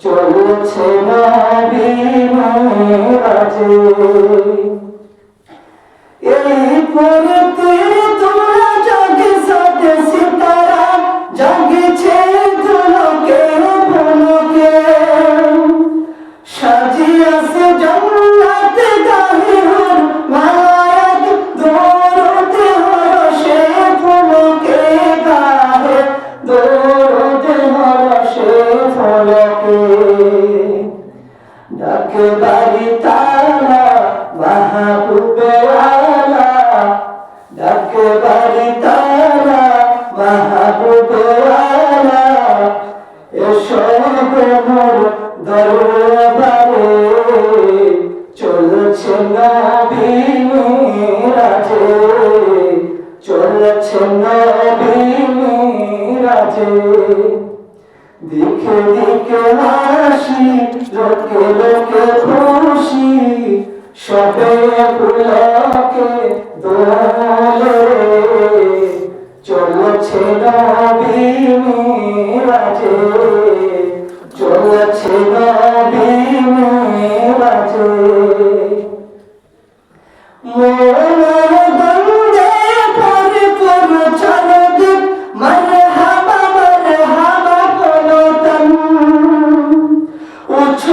চলছে মেরাজে এই পরতে তোরা জাগে সাথে সিতারা, জাগেছে দুলকে বুলকে সাজিয়াছে জান্নাতে গাহির মায়াত দৌড়তে হরসে ফুলকে গাহে দৌড়তে হরসে ফুলকে ডাকে বাড়ি তালা মাহবুবে আলা ডাকে বাড়ি তালা মাহবুবে আলা এসো মোর দরবারে, চলছে নবী মিরাজে, চলছে নবী মিরাজে। দিকে দিকে হাসি, লোকে লোকে খুশি, সবে পুলকে দোলে চলছে নবী মিরাজে চলছে নবী মিরাজে মোর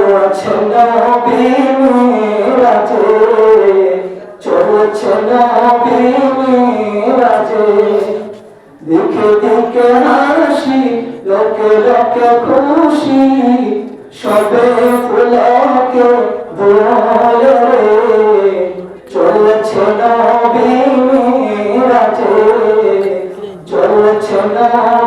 চলছে নবী মিরাজে চলছে নবী মিরাজে দিকে দিকে হাসি লোকে লোকে খুশি সবে ফুলকে দোলে চলছে নবী মিরাজে চলছে নবী